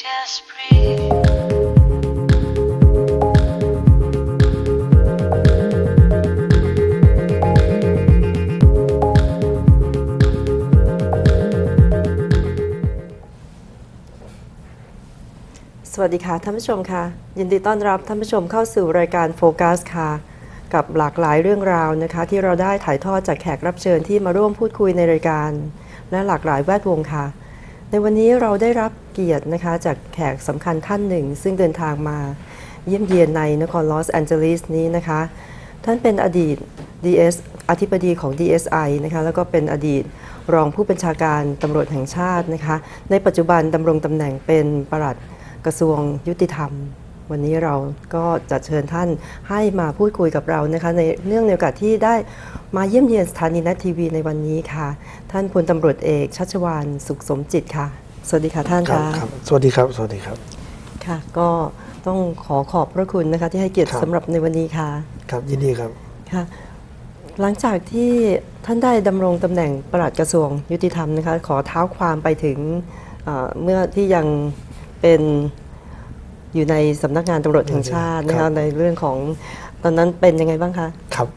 สวัสดีค่ะท่านผู้ชมค่ะ ยินดีต้อนรับท่านผู้ชมเข้าสู่รายการโฟกัสค่ะ กับหลากหลายเรื่องราวนะคะ ที่เราได้ถ่ายทอดจากแขกรับเชิญที่มาร่วมพูดคุยในรายการ และหลากหลายแวดวงค่ะ ในวันนี้เราได้รับเกียรตินะคะจากแขกสำคัญท่านหนึ่ง ซึ่งเดินทางมาเยี่ยมเยียนในนครลอสแอนเจลิสนี้นะคะ ท่านเป็นอดีต DS อธิบดีของ DSI นะคะแล้วก็เป็นอดีตรองผู้บัญชาการตำรวจแห่งชาตินะคะ ในปัจจุบันดำรงตำแหน่งเป็นปลัดกระทรวงยุติธรรม วันนี้เราก็จะเชิญท่านให้มาพูดคุยกับเรานะคะในเนื่องในโอกาสที่ได้มาเยี่ยมเยียนสถานีนัททีวีในวันนี้ค่ะ ท่านพลตำรวจเอกชัชวานสุขสมจิตค่ะ สวัสดีค่ะท่านครับค่ะครับสวัสดีครับ สวัสดีครับค่ะ ก็ต้องขอขอบพระคุณนะคะที่ให้เกียรติครับสำหรับในวันนี้ค่ะ ครับยินดีครับค่ะหลังจากที่ท่านได้ดำรงตำแหน่งปลัดกระทรวงยุติธรรมนะคะขอเท้าความไปถึงเอ่อเมื่อที่ยังเป็น อยู่ในสำนักงานตำรวจแห่งชาตินะครัคะบในเรื่องของตอนนั้นเป็นยังไงบ้างคะ ครับ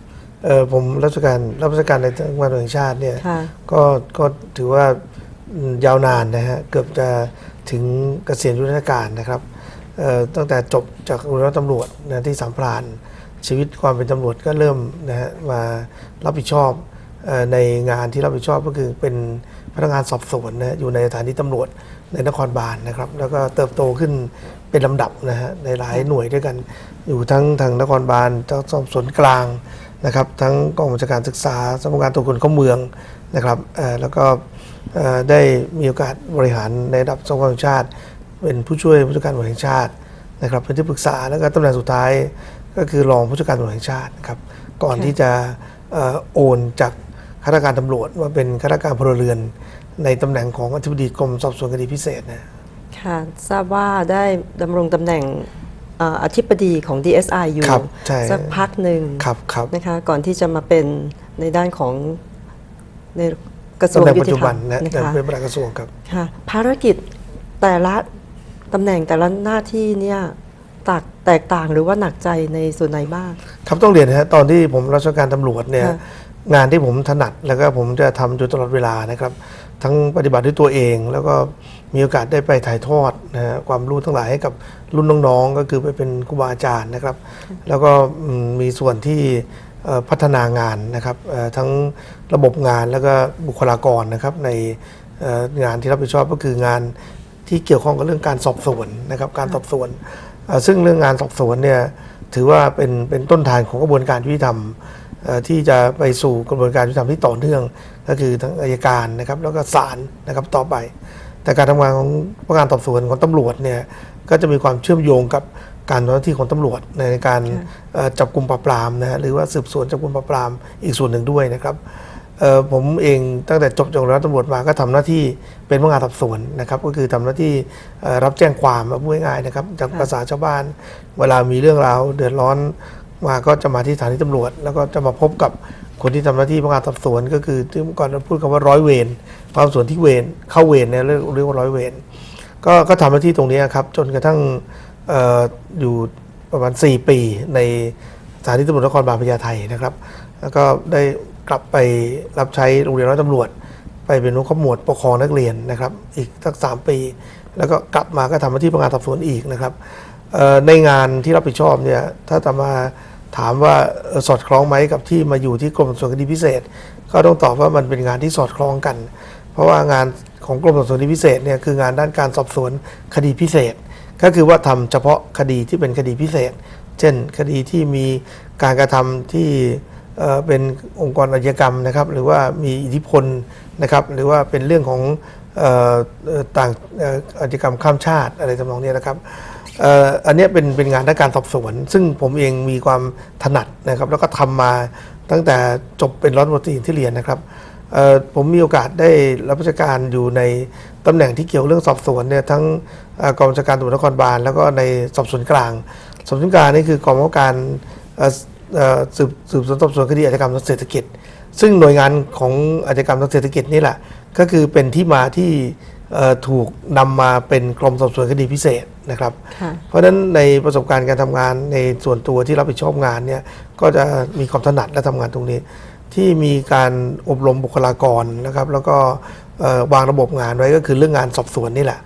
เออผมรับราชการรับราชการในจังหวัดแห่งชาติเนี่ยค่ะก็ก็ถือว่าอืมยาวนานนะฮะเกือบจะถึงเกษียณยุทธราชการนะครับเอ่อตั้งแต่จบจากโรงเรียนตำรวจนะที่สามพรานชีวิตความเป็นตำรวจก็เริ่มนะฮะมารับผิดชอบเอ่อในงานที่รับผิดชอบก็คือเป็นพนักงานสอบสวนนะฮะอยู่ในสถานีตำรวจในนครบาลนะครับ แล้วก็เติบโตขึ้น เป็นลำดับนะฮะในหลายหน่วยด้วยกัน อยู่ทั้งทางนครบาลทั้งสอบสวนกลางนะครับ ทั้งกองบัญชาการศึกษาสำนักงานตรวจคนเข้าเมืองนะครับเอ่อแล้วก็เอ่อได้มีโอกาสบริหารในระดับสำนักงานแห่งชาติ เป็นผู้ช่วยผู้จัดการตำรวจแห่งชาตินะครับเป็นที่ปรึกษาแล้วก็ตำแหน่งสุดท้ายก็คือรองผู้จัดการตำรวจแห่งชาตินะครับก่อนค่ะที่จะเอ่อโอนจากข้าราชการตำรวจมาเป็นข้าราชการพลเรือน ในตำแหน่งของอธิบดีกรมสอบสวนคดีพิเศษนะ ค่ะทราบว่าได้ดำรงตำแหน่งเอ่ออธิบดีของ DSI อยู่ครับใช่สักพักหนึ่งครับครับนะคะก่อนที่จะมาเป็นในด้านของในกระทรวตำงแหน่งยุปัจติจุธรบัรนมนะนะคะเป็นประหลัดกระทรวงครับค่ะภารกิจแต่ละตำแหน่งแต่ละหน้าที่เนี่ยแตกแตกต่างหรือว่าหนักใจในส่วนไหนบ้าง ครับต้องเรียนนะฮะตอนที่ผมรับราชการตำรวจเนี่ยค่ะงานที่ผมถนัดแล้วก็ผมจะทำอยู่ตลอดเวลานะครับ ทั้งปฏิบัติด้วยตัวเอง แล้วก็ มีโอกาสได้ไปถ่ายทอดนะฮะความรู้ทั้งหลายให้กับรุ่นน้องๆ ก็คือไปเป็นครูบาอาจารย์นะครับ แล้วก็อืมมีส่วนที่เอ่อพัฒนางานนะครับเอ่อทั้งระบบงานแล้วก็บุคลากรนะครับในเอ่องานที่รับผิดชอบก็คืองานที่เกี่ยวข้องกับเรื่องการสอบสวนนะครับการสอบสวนเอ่อซึ่งเรื่องงานสอบสวนเนี่ยถือว่าเป็นเป็นต้นทานของกระบวนการยุติธรรมเอ่อที่จะไปสู่กระบวนการยุติธรรมที่ต่อเนื่อง ก็คือทั้งอายการนะครับแล้วก็ศาลนะครับต่อไป แต่การทำงานของพนักงานสอบสวนของตำรวจเนี่ยก็จะมีความเชื่อมโยงกับการทำหน้าที่ของตำรวจในการค่ะเอ่อจับกลุ่มปราบปรามนะฮะหรือว่าสืบสวนจับกลุ่มปราบปรามอีกส่วนหนึ่งด้วยนะครับเอ่อผมเองตั้งแต่จบจากโรงเรียนตำรวจมาก็ทำหน้าที่เป็นพนักงานสอบสวนนะครับ ก็คือทำหน้าที่เอ่อรับแจ้งความพูดง่ายๆนะครับจากค่ะภาษาชาวบ้าน เวลามีเรื่องราวเดือดร้อนมาก็จะมาที่สถานีตำรวจ แล้วก็จะมาพบกับคนที่ทำหน้าที่พนักงานสอบสวน ก็คือที่เมื่อก่อนเราพูดคำว่าร้อยเวร ความส่วนที่เวรเข้าเวรเนี่ยเรียกว่าร้อยเวรก็ก็ทำหน้าที่ตรงนี้ครับ จนกระทั่งอออยู่ประมาณ 4 ปีในสถานีตำรวจนครบาลพญาไทนะครับ แล้วก็ได้กลับไปรับใช้โรงเรียนร้อยตำรวจ ไปเป็นหัวขมวดปกครองนักเรียนนะครับ อีกสักสามปี แล้วก็กลับมาก็ทำหน้าที่พนักงานสอบสวนอีกนะครับในงานที่รับผิดชอบเนี่ยถ้าจะมาถามว่าสอดคล้องไหมกับที่มาอยู่ที่กรมสอบสวนคดีพิเศษ ก็ต้องตอบว่ามันเป็นงานที่สอดคล้องกัน เพราะว่างานของกรมสอบสวนคดีพิเศษเนี่ยคืองานด้านการสอบสวนคดีพิเศษ ก็คือว่าทำเฉพาะคดีที่เป็นคดีพิเศษ เช่น คดีที่มีการกระทำที่เเป็นองค์กรอาชญากรรมนะครับ หรือว่ามีอิทธิพลนะครับ หรือว่าเป็นเรื่องของต่างอาชญากรรมข้ามชาติอะไรทำนองเนี้ยนะครับอันนี้เป็นเป็นงานด้านการสอบสวน ซึ่งผมเองมีความถนัดนะครับ แล้วก็ทำมาตั้งแต่จบเป็นร้อยตำรวจตรีที่เรียนนะครับ ผมมีโอกาสได้รับราชการอยู่ในตำแหน่งที่เกี่ยวเรื่องสอบสวนเนี่ยทั้งเอ่อกองบัญชาการตำรวจนครบาลแล้วก็ในสอบสวนกลาง สอบสวนกลางนี่คือกองบังคับการเอ่อเอ่อสืบสืบสวนสอบสวนคดีอาชญากรรมทางเศรษฐกิจ ซึ่งหน่วยงานของอาชญากรรมทางเศรษฐกิจนี่แหละก็คือเป็นที่มาที่เอ่อถูกนำมาเป็นกรมสอบสวนคดีพิเศษนะครับค่ะเพราะฉะนั้นในประสบการณ์การทำงานในส่วนตัวที่รับผิดชอบงานเนี่ยก็จะมีความถนัดและทำงานตรงนี้ ที่มีการอบรมบุคลากรนะครับ แล้วก็วางระบบงานไว้ก็คือเรื่องงานสอบสวนนี่แหละ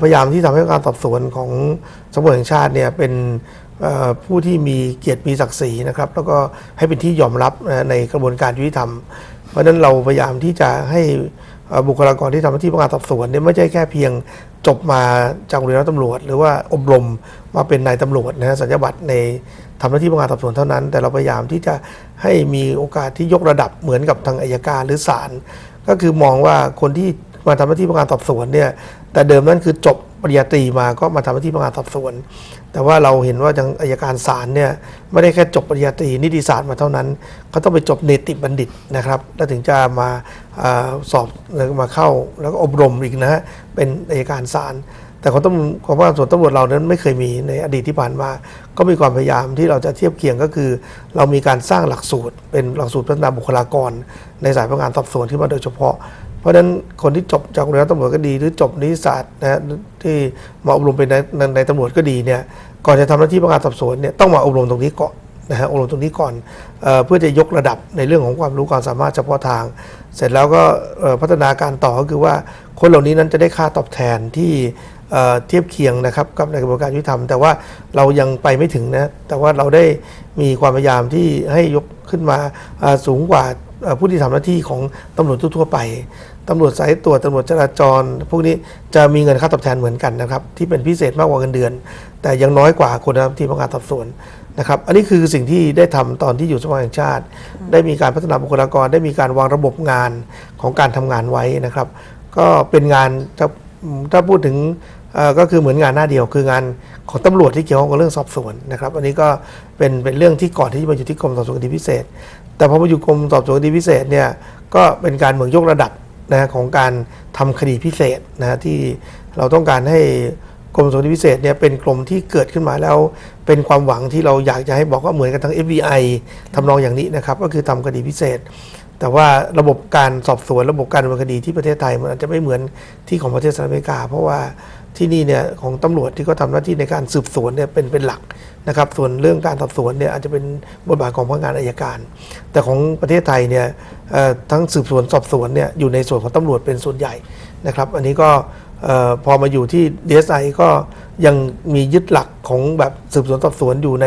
พยายามที่ทำให้การสอบสวนของสำนักแห่งชาติเนี่ยเป็นผู้ที่มีเกียรติมีศักดิ์ศรีนะครับ แล้วก็ให้เป็นที่ยอมรับในกระบวนการยุติธรรม เพราะฉะนั้นเราพยายามที่จะให้บุคลากรที่ทำหน้าที่พนักงานสอบสวนเนี่ยไม่ใช่แค่เพียงจบมาจากโรงเรียนตำรวจ หรือว่าอบรมมาเป็นนายตำรวจนะฮะสัญญาบัตรใน ทำหน้าที่พนักงานสอบสวนเท่านั้น แต่เราพยายามที่จะให้มีโอกาสที่ยกระดับเหมือนกับทางอายการหรือศาลก็คือมองว่าคนที่มาทำหน้าที่พนักงานสอบสวนเนี่ยแต่เดิมนั่นคือจบปริญญาตรีมาก็มาทำหน้าที่พนักงานสอบสวน แต่ว่าเราเห็นว่าทางอายการศาลเนี่ยไม่ได้แค่จบปริญญาตรีนิติศาสตร์มาเท่านั้นเขาต้องไปจบเนติบัณฑิตนะครับ แล้วถึงจะมาอสอบมาเข้าแล้วก็อบรมอีกนะฮะเป็นอายการศาล แต่ของตำของว่าส่วนตำรวจเรานั้นไม่เคยมีในอดีตที่ผ่านมา ก็มีความพยายามที่เราจะเทียบเคียงก็คือ เรามีการสร้างหลักสูตร เป็นหลักสูตรพัฒนาบุคลากร ในสายพนักงานสอบสวนขึ้นมาโดยเฉพาะ เพราะฉะนั้นคนที่จบจากโรงเรียนตำรวจก็ดี หรือจบนิติศาสตนะที่มาอบรมเป็นในในในตำรวจก็ดีเนี่ยก่อนจะทำหน้าที่พนักงานสอบสวนเนี่ยต้องมาอบรมตรงนี้ก่อนนะฮะอบรมตรงนี้ก่อนเอเพื่อจะยกระดับในเรื่องของความรู้ความสามารถเฉพาะทาง เสร็จแล้วก็พัฒนาการต่อก็คือว่าคนเหล่านี้นั้นจะได้ค่าตอบแทนที่ เทียบเคียงนะครับกับในกระบวนการยุติธรรม แต่ว่าเรายังไปไม่ถึงนะแต่ว่าเราได้มีความพยายามที่ให้ยกขึ้นมาสูงกว่าผู้ที่ทำหน้าที่ของตำรวจทั่วไปตำรวจสายตรวจตำรวจจราจร พวกนี้จะมีเงินค่าตอบแทนเหมือนกันนะครับ ที่เป็นพิเศษมากกว่าเงินเดือน แต่ยังน้อยกว่าคนทำที่พนักงานสอบสวนนะครับ อันนี้คือสิ่งที่ได้ทำตอนที่อยู่สภาแห่งชาติ ได้มีการพัฒนาบุคลากร ได้มีการวางระบบงานของการทำงานไว้นะครับ ก็เป็นงานถ้าพูดถึง ก็คือเหมือนงานหน้าเดียวคืองานของตำรวจที่เกี่ยวข้องกับเรื่องสอบสวนนะครับ อันนี้ก็เป็นเป็นเรื่องที่ก่อนที่จะมาอยู่ที่กรมสอบสวนคดีพิเศษ แต่พอมาอยู่กรมสอบสวนคดีพิเศษเนี่ยก็เป็นการเหมือนยกระดับนะของการทำคดีพิเศษนะที่เราต้องการให้กรมสอบสวนคดีพิเศษเนี่ยเป็นกรมที่เกิดขึ้นมาแล้ว เป็นความหวังที่เราอยากจะให้บอกว่าเหมือนกับทั้ง FBI ทำนองอย่างนี้นะครับก็คือทำคดีพิเศษแต่ว่าระบบการสอบสวนระบบการดำเนินคดีที่ประเทศไทยมันอาจจะไม่เหมือนที่ของประเทศสหรัฐอเมริกา เพราะว่า ที่นี่เนี่ยของตำรวจที่เขาทำหน้าที่ในการสืบสวนเนี่ยเป็นเป็นหลักนะครับส่วนเรื่องการสอบสวนเนี่ยอาจจะเป็นบทบาทของพนักงานอายการ แต่ของประเทศไทยเนี่ยทั้งสืบสวนสอบสวนเนี่ยอยู่ในส่วนของตำรวจเป็นส่วนใหญ่นะครับอันนี้ก็พอมาอยู่ที่ DSI ก็ยังมียึดหลักของแบบสืบสวนสอบสวนอยู่ใน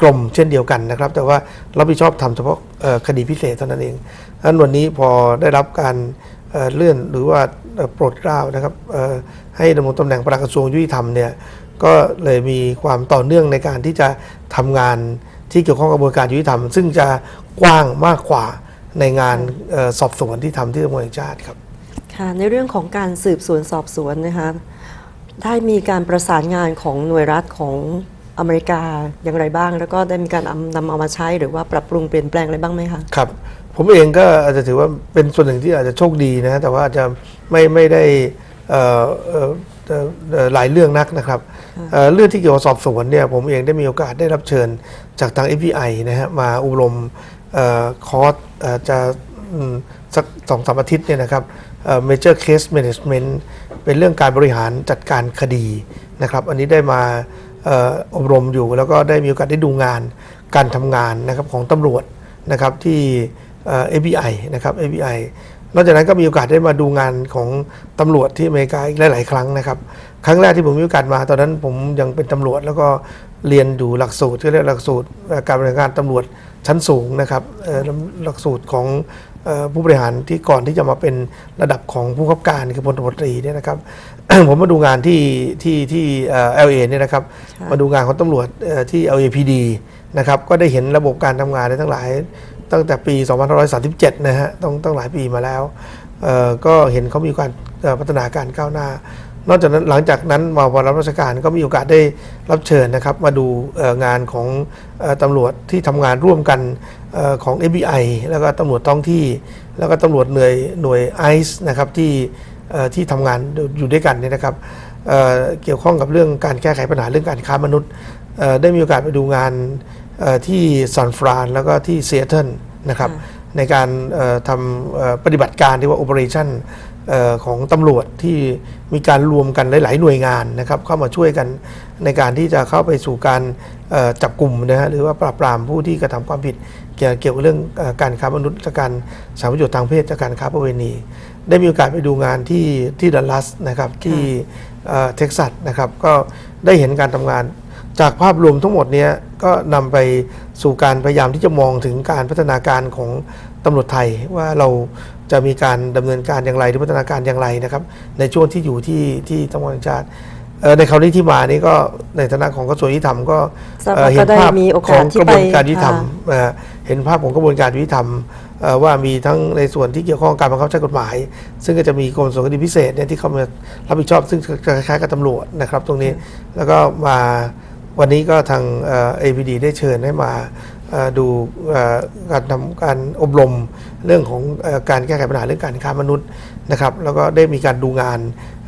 กรมเช่นเดียวกันนะครับ แต่ว่ารับผิดชอบทำเฉพาะคดีพิเศษเท่านั้นเองดังนั้นวันนี้พอได้รับการเลื่อนหรือว่าโปรดเกล้านะครับ ให้ดำรงตำแหน่งปลัดกระทรวงยุติธรรมเนี่ยก็เลยมีความต่อเนื่องในการที่จะทำงานที่เกี่ยวข้องกับกระบวนการยุติธรรม ซึ่งจะกว้างมากกว่าในงานเอ่อสอบสวนที่ทำที่ตำรวจแห่งชาติครับค่ะในเรื่องของการสืบสวนสอบสวนนะคะได้มีการประสานงานของหน่วยรัฐของอเมริกาอย่างไรบ้าง แล้วก็ได้มีการนำนำเอามาใช้หรือว่าปรับปรุงเปลี่ยนแปลงอะไรบ้างไหมคะครับผมเองก็อาจจะถือว่าเป็นส่วนหนึ่งที่อาจจะโชคดีนะแต่ว่าอาจจะไม่ไม่ได้ เอ่อเอ่อเอ่อเอ่อหลายเรื่องนักนะครับเอ่อเรื่องที่เกี่ยวกับสอบสวนเนี่ยผมเองได้มีโอกาสได้รับเชิญจากทาง FBI นะฮะมาอบรมเอ่อคอร์สเอ่อจะอืมสักสองสามอาทิตย์เนี่ยนะครับเอ่อ major case management เป็นเรื่องการบริหารจัดการคดีนะครับ อันนี้ได้มาเอ่ออบรมอยู่แล้วก็ได้มีโอกาสได้ดูงานการทำงานนะครับของตำรวจนะครับที่เอ่อ FBI นะครับ FBI นอกจากนั้นก็มีโอกาสได้มาดูงานของตำรวจที่อเมริกาอีกหลาย ๆ ครั้งนะครับ ครั้งแรกที่ผมมีโอกาสมา ตอนนั้นผมยังเป็นตำรวจ แล้วก็เรียนอยู่หลักสูตรที่เรียกหลักสูตรเอ่อการบริหารงานตำรวจชั้นสูงนะครับเอ่อหลักสูตรของเอ่อผู้บริหารที่ก่อนที่จะมาเป็นระดับของผู้ขับการคือพลตำรวจตรีเนี่ยนะครับ ผมมาดูงานที่ที่ที่เอ่อ LA เนี่ยนะครับค่ะมาดูงานของตำรวจเอ่อที่ LAPD นะครับก็ได้เห็นระบบการทำงานในทั้งหลาย ตั้งแต่ปี 2537 นะฮะต้องตั้งหลายปีมาแล้ว ก็เห็นเขามีการพัฒนาการก้าวหน้า นอกจากนั้นหลังจากนั้นมาพอรับราชการก็มีโอกาสได้รับเชิญนะครับ มาดูงานของตำรวจที่ทำงานร่วมกันเอ่อของ FBI แล้วก็ตำรวจท้องที่ แล้วก็ตำรวจหน่วยหน่วยไอซ์นะครับที่ที่ทำงานอยู่ด้วยกันเนี่ยนะครับเเกี่ยวข้องกับเรื่องการแก้ไขปัญหาเรื่องการค้ามนุษย์ได้มีโอกาสไปดูงาน ที่ซานฟรานแล้วก็ที่ซีแอตเทิลนะครับค่ะในการเอ่อทำเอ่อปฏิบัติการที่ว่า Operation เอ่อของตำรวจที่มีการรวมกันหลาย ๆ หน่วยงานนะครับเข้ามาช่วยกันในการที่จะเข้าไปสู่การเอ่อจับกลุ่มนะฮะหรือว่าปราบปรามผู้ที่กระทำความผิดเกี่ยวเกี่ยวกับเรื่องเอ่อการค้ามนุษย์จากการสามประโยชน์ทางเพศจากการค้าประเวณี ได้มีโอกาสไปดูงานที่ที่ดัลลัสนะครับที่เอ่อเท็กซัสนะครับก็ได้เห็นการทำงานจากภาพรวมทั้งหมดเนี้ย ก็นำไปสู่การพยายามที่จะมองถึงการพัฒนาการของตำรวจไทยว่าเราจะมีการดำเนินการอย่างไรหรือพัฒนาการอย่างไรนะครับ ในช่วงที่อยู่ที่ที่ตำรวจแห่งชาติเอ่อในคราวนี้ที่มานี่ก็ในฐานะของกระทรวงยุติธรรมก็ทราบเอ่อว่าเห็นภาพก็ได้มีโอขกาอสงที่กระบวนการไปยุติธรรมค่ะเอ่อเห็นภาพของกระบวนการยุติธรรมเอ่อว่ามีทั้งในส่วนที่เกี่ยวข้องกับการบังคับใช้กฎหมาย ซึ่งก็จะมีกรมสอบสวนคดีพิเศษเนี่ยที่เข้ามารับผิดชอบซึ่งจะคล้ายๆกับตำรวจนะครับ ตรงนี้แล้วก็มา วันนี้ก็ทางเอ่อ APD ได้เชิญให้มาเอ่อดูเอ่อการทำการอบรมเรื่องของเอ่อการแก้ไขปัญหาเรื่องการค้ามนุษย์นะครับ แล้วก็ได้มีการดูงาน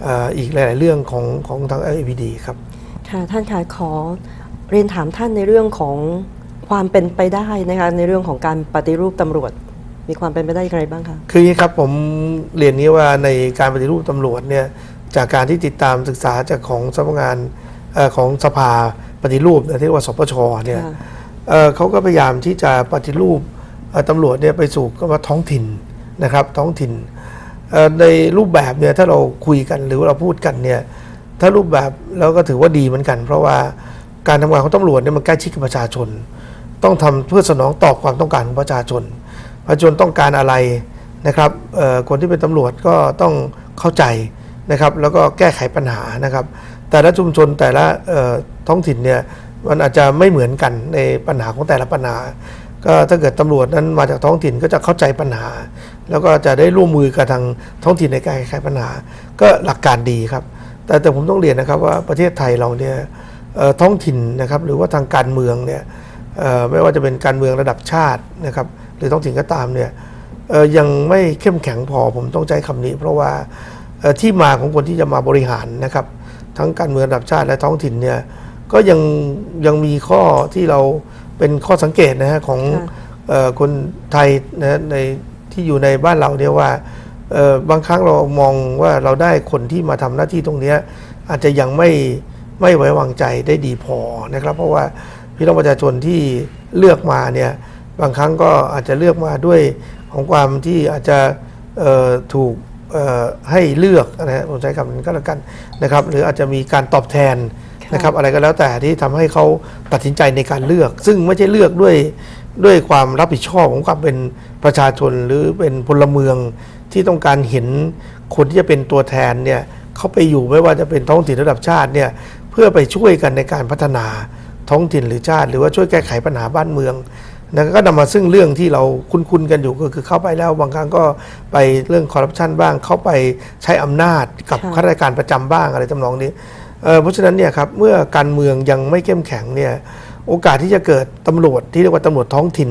เอ่ออีกหลาย ๆ เรื่องของของทาง APD ครับค่ะท่านคะขอเรียนถามท่านในเรื่องของความเป็นไปได้นะคะในเรื่องของการปฏิรูปตำรวจ มีความเป็นไปได้อย่างไรบ้างคะคืออย่างนี้ครับผมเรียนนี้ว่าในการปฏิรูปตำรวจเนี่ยจากการที่ติดตามศึกษาจากของสำนักงานเออ ของสภาปฏิรูปเนี่ยที่เรียกว่าสปชเนี่ยค่ะเอ่อเขาก็พยายามที่จะปฏิรูปเอ่อตำรวจเนี่ยไปสู่ก็ว่าท้องถิ่นนะครับท้องถิ่นเอ่อในรูปแบบเนี่ยถ้าเราคุยกันหรือว่าเราพูดกันเนี่ยถ้ารูปแบบเราก็ถือว่าดีเหมือนกัน เพราะว่าการทำงานของตำรวจเนี่ยมันใกล้ชิดกับประชาชน ต้องทำเพื่อสนองตอบความต้องการของประชาชน ประชาชนต้องการอะไรนะครับเอ่อคนที่เป็นตำรวจก็ต้องเข้าใจนะครับ แล้วก็แก้ไขปัญหานะครับ แต่ละชุมชนแต่ละท้องถิ่นเนี่ยมันอาจจะไม่เหมือนกันในปัญหาของแต่ละปัญหา ก็ถ้าเกิดตำรวจนั้นมาจากท้องถิ่นก็จะเข้าใจปัญหา แล้วก็จะได้ร่วมมือกับทางท้องถิ่นในการแก้ไขปัญหา ก็หลักการดีครับ แต่แต่ผมต้องเรียนนะครับว่าประเทศไทยเราเนี่ยท้องถิ่นนะครับหรือว่าทางการเมืองเนี่ยไม่ว่าจะเป็นการเมืองระดับชาตินะครับหรือท้องถิ่นก็ตามเนี่ยยังไม่เข้มแข็งพอผมต้องใช้คำนี้ เพราะว่าที่มาของคนที่จะมาบริหารนะครับ ทั้งการเมืองระดับชาติและท้องถิ่นเนี่ยก็ยังยังมีข้อที่เราเป็นข้อสังเกตนะฮะของค่ะเอ่อคนไทยนะในที่อยู่ในบ้านเราเนี่ยว่าเอ่อบางครั้งเรามองว่าเราได้คนที่มาทำหน้าที่ตรงเนี้ยอาจจะยังไม่ไม่ไว้วางใจได้ดีพอนะครับ เพราะว่าพี่น้องประชาชนที่เลือกมาเนี่ยบางครั้งก็อาจจะเลือกมาด้วยของความที่อาจจะเอ่อถูกเอ่อ ให้เลือกนะฮะผมใช้คำนั้นก็แล้วกันนะครับ หรืออาจจะมีการตอบแทนค่ะนะครับ อะไรก็แล้วแต่ที่ทำให้เขาตัดสินใจในการเลือก ซึ่งไม่ใช่เลือกด้วยด้วยความรับผิดชอบของความเป็นประชาชนหรือเป็นพลเมืองที่ต้องการเห็นคนที่จะเป็นตัวแทนเนี่ยเขาไปอยู่ไม่ว่าจะเป็นท้องถิ่นระดับชาติเนี่ยเพื่อไปช่วยกันในการพัฒนาท้องถิ่นหรือชาติ หรือว่าช่วยแก้ไขปัญหาบ้านเมือง นะก็นำมาซึ่งเรื่องที่เราคุ้นๆกันอยู่ก็คือเข้าไปแล้วบางครั้งก็ไปเรื่องคอร์รัปชันบ้าง เข้าไปใช้อำนาจกับค่ะข้าราชการประจำบ้างอะไรทำนองนี้เอ่อเพราะฉะนั้นเนี่ยครับเมื่อการเมืองยังไม่เข้มแข็งเนี่ยโอกาสที่จะเกิดตำรวจที่เรียกว่าตำรวจท้องถิ่น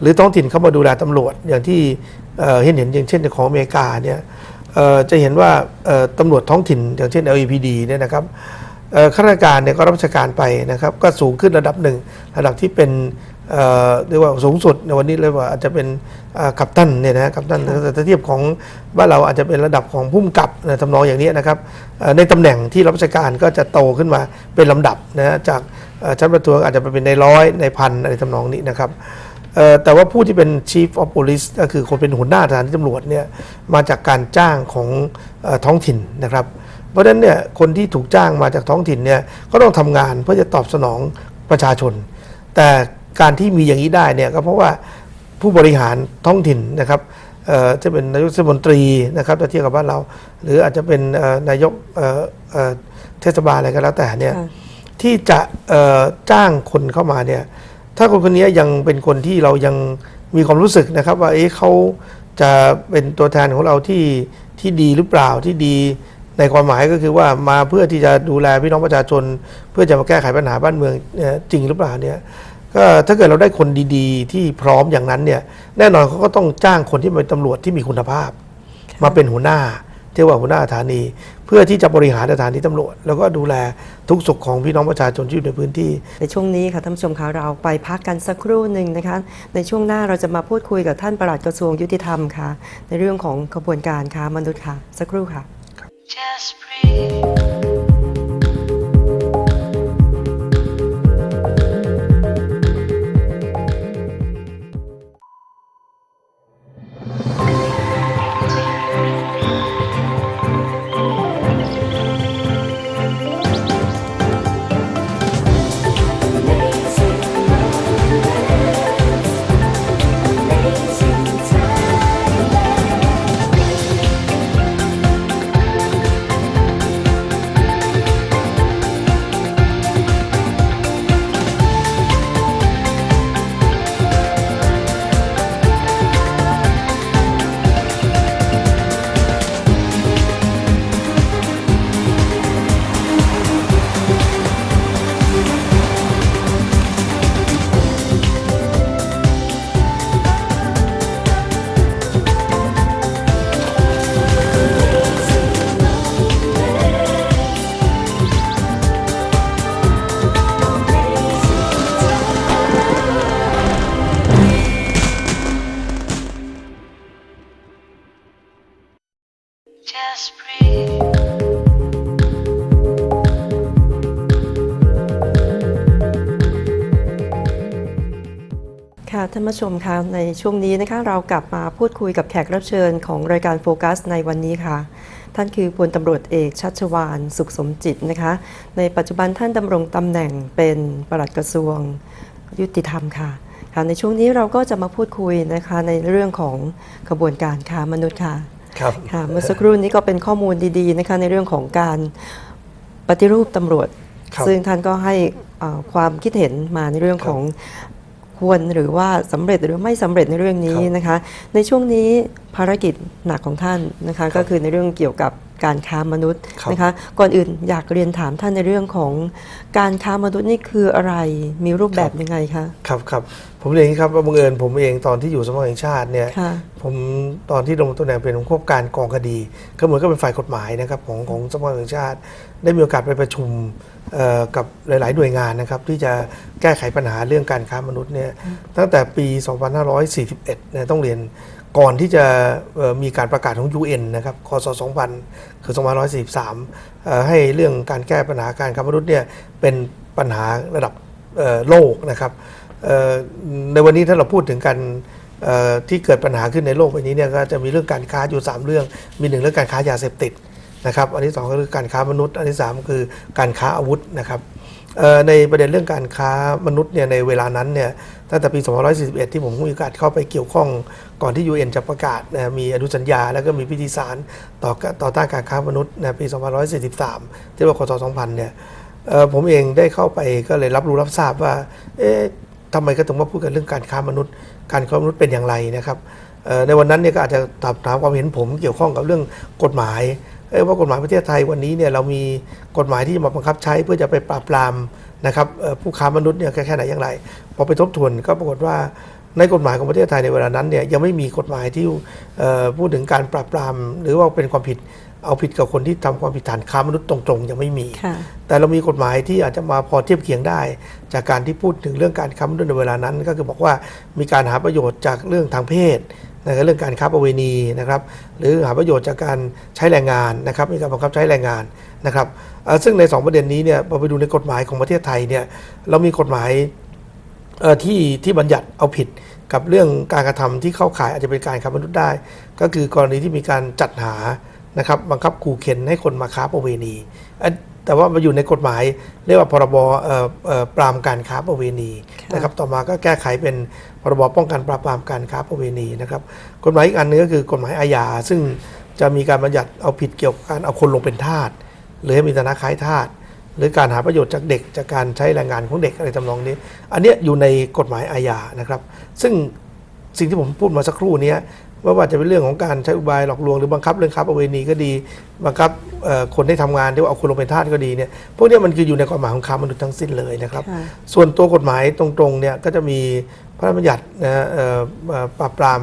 หรือท้องถิ่นเข้ามาดูแลตำรวจอย่างที่เอ่อเห็นเห็นอย่างเช่นของอเมริกาเนี่ยเอ่อจะเห็นว่าเอ่อตำรวจท้องถิ่น อย่างเช่น LAPD เนี่ยนะครับเอ่อข้าราชการเนี่ยก็รับราชการไปนะครับก็สูงขึ้นระดับหนึ่งระดับที่เป็น เอ่อเรียกว่าสูงสุดในวันนี้เลยว่าอาจจะเป็นอ่ากัปตันเนี่ยนะฮะกัปตันแต่ถ้าเทียบของบ้านเราอาจจะเป็นระดับของผู้กำกับนะทำนองอย่างนี้นะครับเอ่อในตำแหน่งที่รับราชการก็จะโตขึ้นมาเป็นลำดับนะฮะจากเอ่อชั้นประทวนอาจจะไปเป็นในร้อยในพันอะไรทำนองนี้นะครับเอ่อแต่ว่าผู้ที่เป็น Chief of Police ก็คือคนเป็นหัวหน้าสถานีตำรวจเนี่ยมาจากการจ้างของเออท้องถิ่นนะครับ เพราะฉะนั้นเนี่ยคนที่ถูกจ้างมาจากท้องถิ่นเนี่ยก็ต้องทำงานเพื่อจะตอบสนองประชาชน แต่ การที่มีอย่างนี้ได้เนี่ยก็เพราะว่าผู้บริหารท้องถิ่นนะครับเอ่อจะเป็นนายกเทศมนตรีนะครับถ้าเทียบกับบ้านเรา หรืออาจจะเป็นเอ่อนายกเอ่อเอ่อเทศบาลอะไรก็แล้วแต่เนี่ยค่ะที่จะเอ่อจ้างคนเข้ามาเนี่ยถ้าคนคนนี้ยังเป็นคนที่เรายังมีความรู้สึกนะครับ ว่าเอ๊ะเขาจะเป็นตัวแทนของเราที่ที่ดีหรือเปล่าที่ดีในความหมายก็คือว่ามาเพื่อที่จะดูแลพี่น้องประชาชน เพื่อจะมาแก้ไขปัญหาบ้านเมืองเนี่ยจริงหรือเปล่าเนี่ย ก็ถ้าเกิดเราได้คนดีๆ ที่พร้อมอย่างนั้นเนี่ยแน่นอนเขาก็ต้องจ้างคนที่เป็นตำรวจที่มีคุณภาพ มาเป็นหัวหน้าที่ว่าหัวหน้าสถานี เพื่อที่จะบริหารสถานีตำรวจ แล้วก็ดูแลทุกสุขของพี่น้องประชาชนที่อยู่ในพื้นที่ ในช่วงนี้ค่ะท่านผู้ชมคะเราไปพักกันสักครู่หนึ่งนะคะ ในช่วงหน้าเราจะมาพูดคุยกับท่านปลัดกระทรวงยุติธรรมค่ะ ในเรื่องของกระบวนการค้ามนุษย์ค่ะ สักครู่ค่ะ Just breathe. ผู้ชมคะในช่วงนี้นะคะเรากลับมาพูดคุยกับแขกรับเชิญของรายการโฟกัส ในวันนี้ค่ะ ท่านคือพลตำรวจเอกชัชวานสุขสมจิตนะคะ ในปัจจุบันท่านดำรงตำแหน่งเป็นปลัดกระทรวงยุติธรรมค่ะค่ะ ในช่วงนี้เราก็จะมาพูดคุยนะคะในเรื่องของกระบวนการค้ามนุษย์ค่ะครับค่ะเมื่อสักครู่นี้ก็เป็นข้อมูลดีๆนะคะในเรื่องของการปฏิรูปตำรวจครับซึ่งท่านก็ให้เอ่อความคิดเห็นมาในเรื่องของ ควรหรือว่าสำเร็จหรือไม่สำเร็จในเรื่องนี้ครับนะคะ ในช่วงนี้ภารกิจหนักของท่านนะคะ ก็คือในเรื่องเกี่ยวกับ การค้ามนุษย์ครับนะคะก่อนอื่นอยากเรียนถามท่านในเรื่องของการค้ามนุษย์นี่คืออะไรมีรูปแบบยังไงคะครับครับผมเรียนอย่างนี้ครับว่าบังเอิญผมเองตอนที่อยู่สำนักงานแห่งชาติเนี่ยค่ะผมตอนที่ลงตำแหน่งเป็นผู้ควบการกองคดี ก็เหมือนก็เป็นฝ่ายกฎหมายนะครับของของสำนักงานแห่งชาติ ได้มีโอกาสไปประชุมเอ่อกับหลาย ๆ หน่วยงานนะครับที่จะแก้ไขปัญหาเรื่องการค้ามนุษย์เนี่ยตั้งแต่ปี 2541เนี่ยต้องเรียน ก่อนที่จะมีการประกาศของ UN นะครับคศ2000 คือ 2543 ให้เรื่องการแก้ปัญหาการค้ามนุษย์เนี่ยเป็นปัญหาระดับโลกนะครับในวันนี้ถ้าเราพูดถึงการที่เกิดปัญหาขึ้นในโลกใบนี้เนี่ยก็จะมีเรื่องการค้าอยู่ 3 เรื่อง มีหนึ่งเรื่องการค้ายาเสพติดนะครับ อันที่สองก็คือการค้ามนุษย์ อันที่สามคือการค้าอาวุธนะครับ ในประเด็นเรื่องการค้ามนุษย์เนี่ยในเวลานั้นเนี่ยตั้งแต่ปี 2541 ที่ผมมีโอกาสเข้าไปเกี่ยวข้องก่อนที่ UN จะประกาศนะมีอนุสัญญา แล้วก็มีพิธีสารต่อต่อต้านการค้ามนุษย์นะปี 2543 ที่เรียกว่าคศ2000 เนี่ยผมเองได้เข้าไปก็เลยรับรู้รับทราบว่า เอ๊ะทำไมก็ถึงมาพูดกันเรื่องการค้ามนุษย์ การค้ามนุษย์เป็นอย่างไรนะครับในวันนั้นเนี่ยก็อาจจะถามถามความเห็นผมเกี่ยวข้องกับเรื่องกฎหมาย เอ้ยว่ากฎหมายประเทศไทยวันนี้เนี่ยเรามีกฎหมายที่จะมาบังคับใช้เพื่อจะไปปราบปรามนะครับเอ่อผู้ค้ามนุษย์เนี่ยแค่ไหนอย่างไรพอไปทบทวนก็ปรากฏว่าในกฎหมายของประเทศไทยในเวลานั้นเนี่ยยังไม่มีกฎหมายที่เอ่อพูดถึงการปราบปราม หรือว่าเป็นความผิดเอาผิดกับคนที่ทำความผิดฐานค้ามนุษย์ตรงๆ ยังไม่มีค่ะแต่เรามีกฎหมายที่อาจจะมาพอเทียบเคียงได้ จากการที่พูดถึงเรื่องการค้ามนุษย์ในเวลานั้น ก็คือบอกว่ามีการหาประโยชน์จากเรื่องทางเพศ นะครับเรื่องการค้าประเวณีนะครับ หรือหาประโยชน์จากการใช้แรงงานนะครับมีการบังคับใช้แรงงานนะครับซึ่งในสองประเด็นนี้เนี่ยพอไปดูในกฎหมายของประเทศไทยเนี่ยเรามีกฎหมายที่ที่บัญญัติเอาผิดกับเรื่องการกระทำที่เข้าข่ายอาจจะเป็นการค้ามนุษย์ได้ ก็คือกรณีที่มีการจัดหานะครับบังคับขู่เข็นให้คนมาค้าประเวณี แต่ว่ามาอยู่ในกฎหมายเรียกว่าพรบเอ่อเอ่อปรามการค้าประเวณีค่ะนะครับต่อมาก็แก้ไขเป็นพรบป้องกันปราบปรามการค้าประเวณีนะครับกฎหมายอีกอันหนึงก็คือกฎหมายอาญาซึ่งจะมีการบัญญัติเอาผิดเกี่ยวกับการเอาคนลงเป็นทาสหรือให้มีฐานะคล้ายทาสหรือการหาประโยชน์จากเด็กจากการใช้แรงงานของเด็กอะไรทำนองนี้ อันเนี้ยอยู่ในกฎหมายอาญานะครับ ซึ่งสิ่งที่ผมพูดมาสักครู่เนี้ ยไม่ว่าจะเป็นเรื่องของการใช้อุบายหลอกลวงหรือบังคับเรื่องค้าประเวณีก็ดี บังคับเอ่อคนให้ทำงานที่ว่าเอาคนลงเป็นทาสก็ดีเนี่ยพวกเนี้ยมันคืออยู่ในกฎหมายของค้ามนุษย์ทั้งสิ้นเลยนะครับค่ะส่วนตัวกฎหมายตรงๆเนี่ยก็จะมีพระราชบัญญัตินะฮะเอ่อเอ่อปราบปราม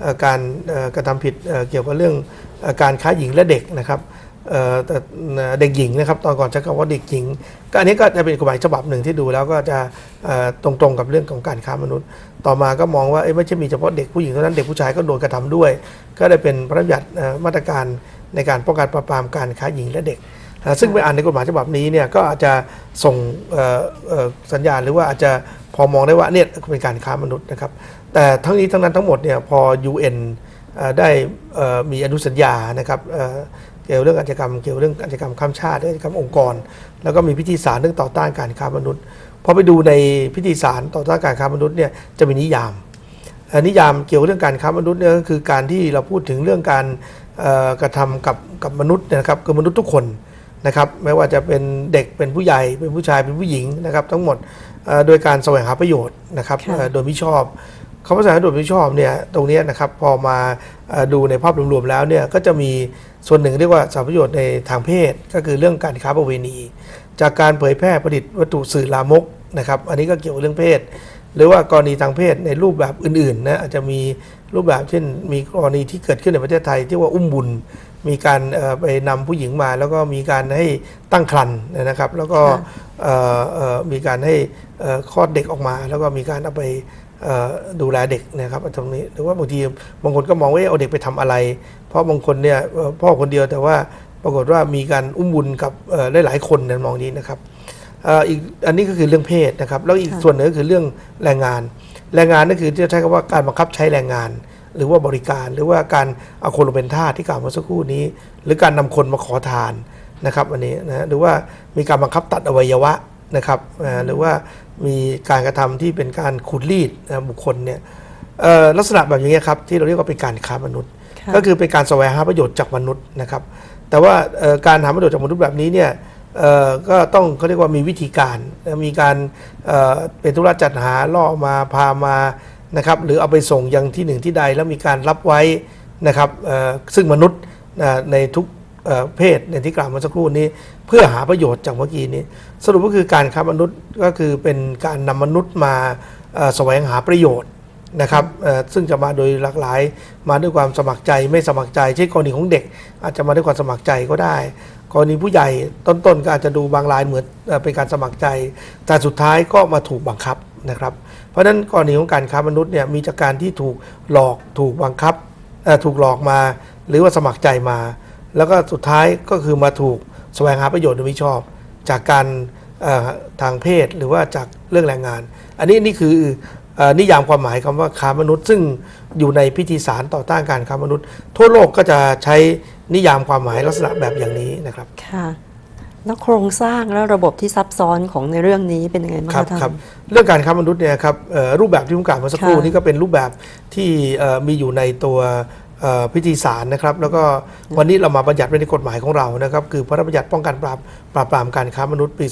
เอ่อการเอ่อกระทำผิดเอ่อเกี่ยวกับเรื่องเอ่อการค้าหญิงและเด็กนะครับ เอ่อแต่เด็กหญิงนะครับตอนก่อนใช้คำว่าเด็กหญิง ก็อันนี้ก็จะเป็นกฎหมายฉบับหนึ่งที่ดูแล้วก็จะตรงๆกับเรื่องของการค้ามนุษย์ ต่อมาก็มองว่าไม่ใช่มีเฉพาะเด็กผู้หญิงเท่านั้นเด็กผู้ชายก็โดนกระทำด้วย ก็ได้เป็นพระราชบัญญัติมาตรการในการป้องกันปราบปรามการค้าหญิงและเด็ก ซึ่งไปอ่านในกฎหมายฉบับนี้เนี่ยก็อาจจะส่งสัญญาณหรือว่าอาจจะพอมองได้ว่าเนี่ยเป็นการค้ามนุษย์นะครับ แต่ทั้งนี้ทั้งนั้นทั้งหมดเนี่ยพอ UN เอ่อได้มีอนุสัญญานะครับ เอ่อเกี่ยวเรื่องอาชญากรรมเกี่ยวเรื่องอาชญากรรมข้ามชาติอาชญากรรมองค์กร แล้วก็มีพิธีสารเรื่องต่อต้านการค้ามนุษย์พอไปดูในพิธีสารต่อต้านการค้ามนุษย์เนี่ยจะมีนิยามเอ่อนิยามเกี่ยวกับเรื่องการค้ามนุษย์เนี่ยก็คือการที่เราพูดถึงเรื่องการเอ่อกระทำกับกับมนุษย์เนยนะครับคือมนุษย์ทุกคนนะครับไม่ว่าจะเป็นเด็กเป็นผู้ใหญ่เป็นผู้ชายเป็นผู้หญิงนะครับทั้งหมดเอ่อโดยการแสวงหาประโยชน์นะครับค่ะเอ่อโดยมิชอบ คำว่าแสวงหาโดยมิชอบเนี่ยตรงนี้นะครับพอมาดูในภาพรวมๆแล้วเนี่ยก็จะมีส่วนหนึ่งเรียกว่าสาประโยชน์ในทางเพศ ก็คือเรื่องการค้าประเวณี จากการเผยแพร่ผลิตวัตถุสื่อลามกนะครับอันนี้ก็เกี่ยวกับเรื่องเพศ หรือว่ากรณีทางเพศในรูปแบบอื่นๆนะอาจจะมีรูปแบบเช่น มีกรณีที่เกิดขึ้นในประเทศไทยที่ว่าอุ้มบุญ มีการไปนำผู้หญิงมา แล้วก็มีการให้ตั้งครรภ์นะครับ แล้วก็มีการให้คลอดเด็กออกมา แล้วก็มีการเอาไป ดูแลเด็กนะครับตรงนี้หรือว่าบางทีบางคนก็มองว่าเอาเด็กไปทำอะไร เพราะบางคนเนี่ยพ่อคนเดียวแต่ว่าปรากฏว่ามีการอุ้มบุญกับหลายๆคนในมองนี้นะครับอีกอันนี้ก็คือเรื่องเพศนะครับ แล้วอีกส่วนหนึ่งก็คือเรื่องแรงงาน แรงงานนั่นคือจะใช้คำว่าการบังคับใช้แรงงาน หรือว่าบริการหรือว่าการเอาคนลงเป็นทาสที่กล่าวเมื่อสักครู่นี้ หรือการนำคนมาขอทานนะครับอันนี้นะหรือว่ามีการบังคับตัดอวัยวะนะครับหรือว่า มีการกระทำที่เป็นการขูดรีดนะบุคคลเนี่ยเอ่อลักษณะแบบนี้ครับที่เราเรียกว่าเป็นการค้ามนุษย์ค่ะก็คือเป็นการแสวงหาประโยชน์จากมนุษย์นะครับ แต่ว่าเอ่อการหาประโยชน์จากมนุษย์แบบนี้เนี่ยเอ่อก็ต้องเขาเรียกว่ามีวิธีการนะมีการเอ่อเป็นธุระจัดหาล่อมาพามานะครับหรือเอาไปส่งยังที่หนึ่งที่ใดแล้วมีการรับไว้นะครับเอ่อซึ่งมนุษย์นะในทุก เอ่อเพศในที่กล่าวมาสักครู่นี้ เพื่อหาประโยชน์จากเมื่อกี้นี้ สรุปก็คือการค้ามนุษย์ก็คือเป็นการนำมนุษย์มาแสวงหาประโยชน์นะครับซึ่งจะมาโดยหลากหลาย มาด้วยความสมัครใจไม่สมัครใจเช่นกรณีของเด็ก อาจจะมาด้วยความสมัครใจก็ได้ กรณีผู้ใหญ่ต้นๆก็อาจจะดูบางรายเหมือนเป็นการสมัครใจ แต่สุดท้ายก็มาถูกบังคับนะครับ เพราะฉะนั้นกรณีของการค้ามนุษย์เนี่ยมีจากการที่ถูกหลอกถูกบังคับถูกหลอกมา หรือว่าสมัครใจมา แล้วก็สุดท้ายก็คือมาถูกแสวงหาประโยชน์โดยมิชอบ จากการเอ่อทางเพศหรือว่าจากเรื่องแรงงาน อันนี้นี่คือเอ่อนิยามความหมายคำว่าค้ามนุษย์ ซึ่งอยู่ในพิธีสารต่อต้านการค้ามนุษย์ ทั่วโลกก็จะใช้นิยามความหมายลักษณะแบบอย่างนี้นะครับค่ะแล้วโครงสร้างและระบบที่ซับซ้อนของในเรื่องนี้เป็นยังไงบ้างครับคะท่านครับเรื่องการค้ามนุษย์เนี่ยครับเอ่อรูปแบบที่ผมกล่าวมาสักครู่ค่ะนี้ก็เป็นรูปแบบที่เอ่อมีอยู่ในตัวเอ่อ พิธีสารนะครับ แล้วก็วันนี้เรามาบัญญัติไว้ในกฎหมายของเรานะครับ คือพระราชบัญญัติป้องกันปราบปราบปรามการค้ามนุษย์ปี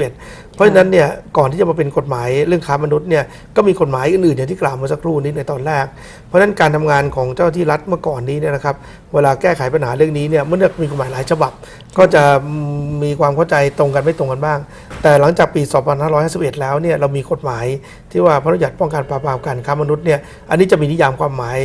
2551 เพราะฉะนั้นเนี่ยก่อนที่จะมาเป็นกฎหมายเรื่องค้ามนุษย์เนี่ยก็มีกฎหมายอื่นๆอย่างที่กล่าวเมาสักครู่นี้ในตอนแรก เพราะฉะนั้นการทำงานของเจ้าหน้าที่รัฐเมื่อก่อนนี้เนี่ยนะครับ เวลาแก้ไขปัญหาเรื่องนี้เนี่ยเมื่อมีกฎหมายหลายฉบับ ก็จะมีความเข้าใจตรงกันไม่ตรงกันบ้าง แต่หลังจากปี 2551 แล้วเนี่ยเรามีกฎหมายที่ว่าพระราชบัญญัติป้องกันปราบปรามการค้ามนุษย์เนี่ยอันนี้จะมีนิยามความหมาย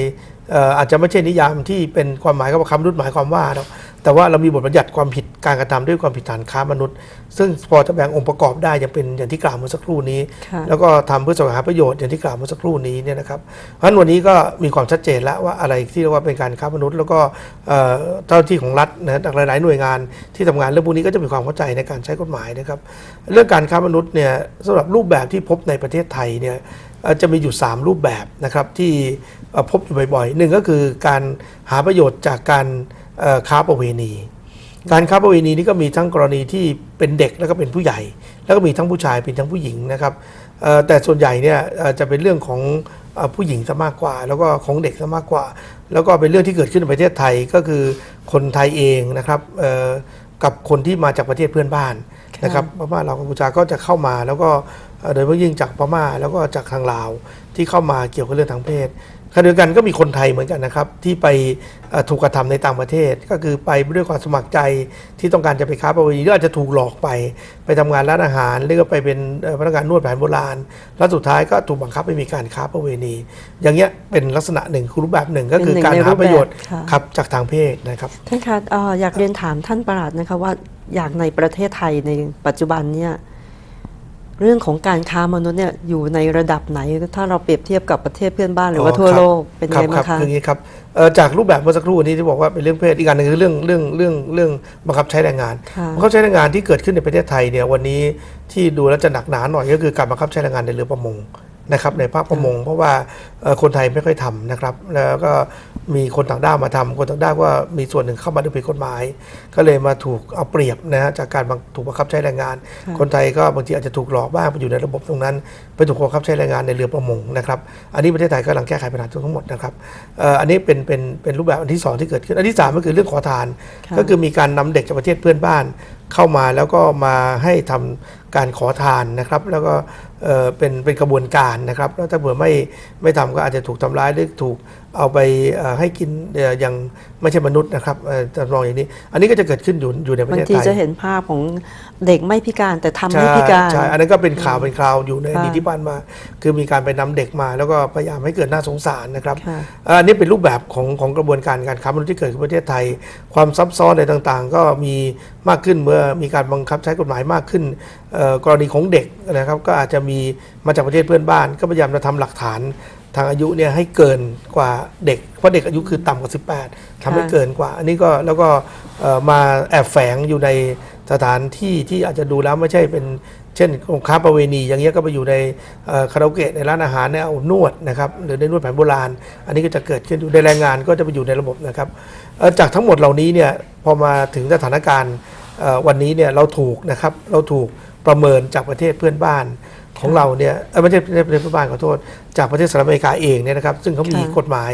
อ่ออาจจะไม่ใช่นิยามที่เป็นความหมายกับค้ามนุษย์หมายความว่าหรอกแต่ว่าเรามีบทบัญญัติความผิดการกระทำด้วยความผิดฐานค้ามนุษย์ ซึ่งพอจะแบ่งองค์ประกอบได้อย่างเป็นอย่างที่กล่าวเมื่อสักครู่นี้ค่ะแล้วก็ทำเพื่อแสวงหาประโยชน์อย่างที่กล่าวเมื่อสักครู่นี้เนี่ยนะครับเพราะฉะนั้นวันนี้ก็มีความชัดเจนแล้วว่าอะไรที่เรียกว่าเป็นการค้ามนุษย์ แล้วก็เอ่อเจ้าหน้าที่ของรัฐนะจากหลาย ๆ หน่วยงานที่ทำงานเรื่องพวกนี้ก็จะมีความเข้าใจในการใช้กฎหมายนะครับ เรื่องการค้ามนุษย์เนี่ยสำหรับรูปแบบที่พบในประเทศไทยเนี่ยเอ่อ จะมีอยู่ 3 รูปแบบนะครับที่พบอยู่บ่อยๆหนึ่งก็คือการหาประโยชน์จากการค้าประเวณี การค้าประเวณีนี้ก็มีทั้งกรณีที่เป็นเด็กแล้วก็เป็นผู้ใหญ่ แล้วก็มีทั้งผู้ชายเป็นทั้งผู้หญิงนะครับแต่ส่วนใหญ่เนี่ยจะเป็นเรื่องของผู้หญิงซะมากกว่า แล้วก็ของเด็กซะมากกว่า แล้วก็เป็นเรื่องที่เกิดขึ้นในประเทศไทยก็คือคนไทยเองนะครับกับคนที่มาจากประเทศเพื่อนบ้านนะครับพม่าลากัมพูชาก็จะเข้ามาแล้วก็ โดยเฉพาะยิ่งจากพม่าแล้วก็จากทางลาวที่เข้ามาเกี่ยวกับเรื่องทางเพศขณะเดียวกันก็มีคนไทยเหมือนกันนะครับ ที่ไปเอ่อถูกกระทำในต่างประเทศ ก็คือไปด้วยความสมัครใจที่ต้องการจะไปค้าประเวณีหรืออาจจะถูกหลอกไป ไปทำงานร้านอาหารหรือก็ไปเป็นเอ่อพนักงานนวดแผนโบราณ แล้วสุดท้ายก็ถูกบังคับให้มีการค้าประเวณี อย่างเงี้ยเป็นลักษณะหนึ่งคือรูปแบบหนึ่งก็คือเป็นหนึ่งการในรูหาปแบบประโยชน์ค่ะครับจากทางเพศนะครับท่านคะเอ่ออยากเรียนถามท่านประหลัดนะคะว่าอยากในประเทศไทยในปัจจุบันเนี่ย เรื่องของการค้ามนุษย์เนี่ยอยู่ในระดับไหน ถ้าเราเปรียบเทียบกับประเทศเพื่อนบ้านหรือว่าอ๋อทั่วครับโลกเป็นยังไงครับ้างบคะคืออย่างนี้ครับเอ่อจากรูปแบบเมื่อสักครู่นี้ที่บอกว่าเป็นเรื่องเพศอีกอันหนึงคือเรื่องเรื่องเรื่องเรื่องบังคับใช้แรงงานค่ะบังคับใช้แรงงานที่เกิดขึ้นในประเทศไทยเนี่ยวันนี้ที่ดูแล้วจะหนักหนาหน่อยก็คือการบังคับใช้แรงงานในเรือประมง นะครับในภาคประมง เพราะว่าเอ่อคนไทยไม่ค่อยทำนะครับ แล้วก็มีคนต่างด้าวมาทำคนต่างด้าวก็มีส่วนหนึ่งเข้ามาโดยผิดกฎหมาย ก็เลยมาถูกเอาเปรียบนะฮะจากการบังถูกบังคับใช้แรงงานค่ะคนไทยก็บางทีอาจจะถูกหลอกบ้างไปอยู่ในระบบตรงนั้นไปถูกบังคับใช้แรงงานในเรือประมงนะครับอันนี้ประเทศไทยกำลังแก้ไขปัญหาทั้งหมดนะครับเอ่ออันนี้เป็นเป็นเป็นรูปแบบอันที่สองที่เกิดขึ้นอันที่สามก็คือเรื่องขอทานค่ะก็คือมีการนำเด็กจากประเทศเพื่อนบ้านเข้ามาแล้วก็มาให้ทำการขอทานนะครับ แล้วก็ เป็นเป็นกระบวนการนะครับแล้วถ้าเผื่อไม่ไม่ทำก็อาจจะถูกทำร้ายหรือถูกเอาไปเอ่อให้กินเอ่ออย่างไม่ใช่มนุษย์นะครับเอ่อจำลองอย่างนี้ อันนี้ก็จะเกิดขึ้นอยู่อยู่ในประบาเทงศทีไทยจะเห็นภาพของเด็กไม่พิการแต่ทำให้ใช่พิการใช่อันนั้นก็เป็นข่าวเป็นคราวอยู่ในอค่ะดีตที่ผ่านมา คือมีการไปนำเด็กมา แล้วก็พยายามให้เกิดน่าสงสารนะครับค่ะเอ่ออันนี้เป็นรูปแบบของของกระบวนการการค้ามนุษย์ที่เกิดขึ้นในประเทศไทย ความซับซ้อนอะไรต่างๆ ก็มีมากขึ้นเมื่อมีการบังคับใช้กฎหมายมากขึ้นเอ่อกรณีของเด็กนะครับก็อาจจะมีมาจากประเทศเพื่อนบ้าน ก็พยายามจะทำหลักฐาน ทางอายุเนี่ยให้เกินกว่าเด็ก เพราะเด็กอายุคือต่ำกว่า 18ทำให้เกินกว่า อันนี้ก็แล้วก็มาแอบแฝงอยู่ในสถานที่ที่อาจจะดูแล้วไม่ใช่เป็นเช่นค้าประเวณี อย่างเงี้ยก็ไปอยู่ในคาราโอเกะในร้านอาหารในเอานวดนะครับหรือในนวดแผนโบราณ อันนี้ก็จะเกิดขึ้นอยู่ในแรงงานก็จะไปอยู่ในระบบนะครับจากทั้งหมดเหล่านี้เนี่ยพอมาถึงสถานการณ์วันนี้เนี่ยเราถูกนะครับเราถูกประเมินจากประเทศเพื่อนบ้าน ของเราเนี่ยเอ่อไม่ใช่ประเทศเพื่อนบ้านขอโทษ จากประเทศสหรัฐอเมริกาเองเนี่ยนะครับซึ่งเขามีค่ะกฎหมาย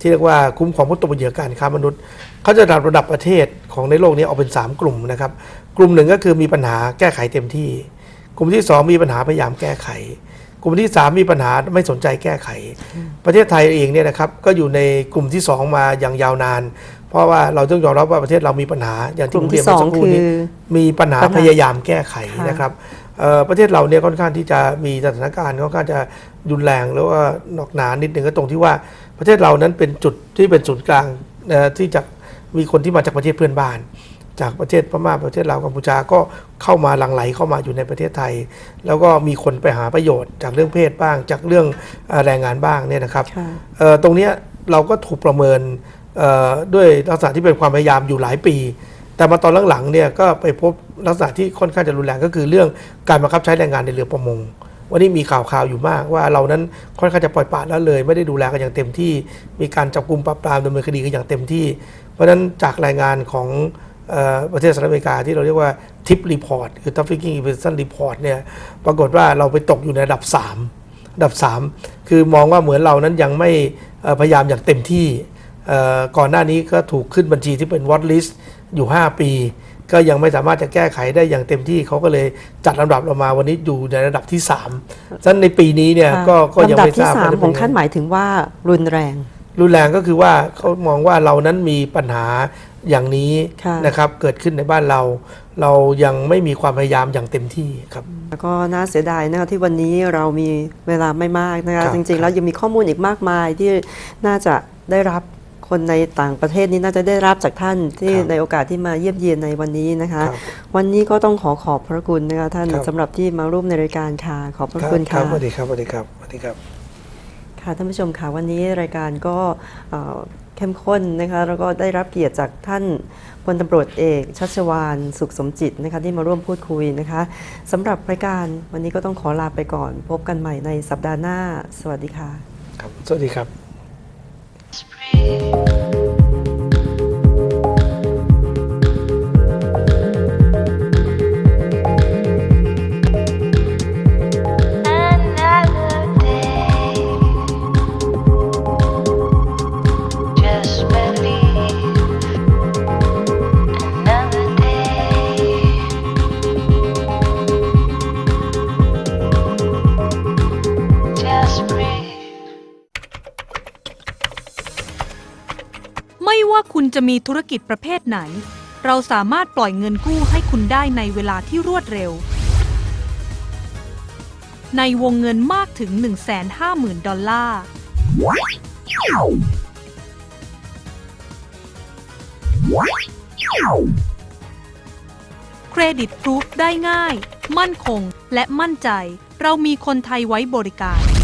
ที่เรียกว่าคุ้มครองผู้ตกเป็นเหยื่อการค้ามนุษย์เขาจะจัดระดับประเทศของในโลกนี้ออกเป็น 3 กลุ่มนะครับ กลุ่มหนึ่งก็คือมีปัญหาแก้ไขเต็มที่ กลุ่มที่ 2 มีปัญหาพยายามแก้ไข กลุ่มที่ 3 มีปัญหาไม่สนใจแก้ไข ประเทศไทยเองเนี่ยนะครับก็อยู่ในกลุ่มที่ 2 มาอย่างยาวนาน เพราะว่าเราต้องยอมรับว่าประเทศเรามีปัญหาอย่างกลุ่ที่มผมเรียนที่เมื่อสักครู่นี้สองคือมีปัญหาปัญหาพยายามแก้ไขค่ะนะครับเอ่อ ประเทศเราเนี่ยค่อนข้างที่จะมีสถานการณ์ค่อนข้างจะรุนแรงแล้วก็หนอกหนานิดหนึ่งก็ตรงที่ว่าประเทศเรานั้นเป็นจุดที่เป็นศูนย์กลางเอ่อที่จะมีคนที่มาจากประเทศเพื่อนบ้าน จากประเทศพม่าประเทศลาวกัมพูชาก็เข้ามาหลั่งไหลเข้ามาอยู่ในประเทศไทย แล้วก็มีคนไปหาประโยชน์ จากเรื่องเพศบ้าง จากเรื่องเอ่อแรงงานบ้างเนี่ยนะครับค่ะเอ่อตรงเนี้ยเราก็ถูกประเมินเอ่อด้วยลักษณะที่เป็นความพยายามอยู่หลายปี แต่มาตอนหลังๆเนี่ยก็ไปพบลักษณะที่ค่อนข้างจะรุนแรงก็คือเรื่องการบังคับใช้แรงงานในเรือประมง วันนี้มีข่าวข่าวอยู่มากว่าเรานั้นค่อนข้างจะปล่อยปละละเลย ไม่ได้ดูแลกันอย่างเต็มที่ มีการจับกลุ่มปราบปรามดำเนินคดีกันอย่างเต็มที่ เพราะฉะนั้นจากรายงานของออประเทศสหรัฐอเมริกาที่เราเรียกว่าทิปรีพอร์ตคือ trafficking prevention report เนี่ยปรากฏว่าเราไปตกอยู่ในระดับ3อันดับ 3 คือมองว่าเหมือนเรานั้นยังไม่พยายามอย่างเต็มที่ก่อนหน้านี้ก็ถูกขึ้นบัญชีที่เป็น watch list อยู่ 5 ปี ก็ยังไม่สามารถจะแก้ไขได้อย่างเต็มที่เขาก็เลยจัดลำดับเรามาวันนี้อยู่ในระดับที่3ฉะนั้นในปีนี้เนี่ยค่ะก็ก็ยังลำดับไม่ทที่ราบสามว่จะขเป็องไท่านหมายถึงว่ารุนแรง รุนแรงก็คือว่าเขามองว่าเรานั้นมีปัญหาอย่างนี้ค่ะ นะครับเกิดขึ้นในบ้านเรา เรายังไม่มีความพยายามอย่างเต็มที่ครับ แล้วก็น่าเสียดายนะคะที่วันนี้เรามีเวลาไม่มากนะครัคะบจริงๆแล้วยังมีข้อมูลอีกมากมายที่น่าจะได้รับ คนในต่างประเทศนี้น่าจะได้รับจากท่านที่ครับในโอกาสที่มาเยี่ยมเยียนในวันนี้นะคะครับวันนี้ก็ต้องขอขอบพระคุณนะคะท่านครับสำหรับที่มาร่วมในรายการค่ะขอบพระรับคุณครัค่ะบสวัสดีครับสวัสดีครับสวัสดีครับค่ะท่านผู้ชมค่ะวันนี้รายการก็เอ่อเข้มข้นนะคะแล้วก็ได้รับเกียรติจากท่านพลตำรวจเอกชัชวานสุขสมจิตนะคะที่มาร่วมพูดคุยนะคะสำหรับรายการวันนี้ก็ต้องขอลาไปก่อน พบกันใหม่ในสัปดาห์หน้า สวัสดีค่ะครับสวัสดีครับ breathe. จะมีธุรกิจประเภทไหน เราสามารถปล่อยเงินกู้ให้คุณได้ในเวลาที่รวดเร็ว ในวงเงินมากถึง 150,000 ดอลลาร์ เครดิตพรูฟได้ง่าย มั่นคงและมั่นใจ เรามีคนไทยไว้บริการ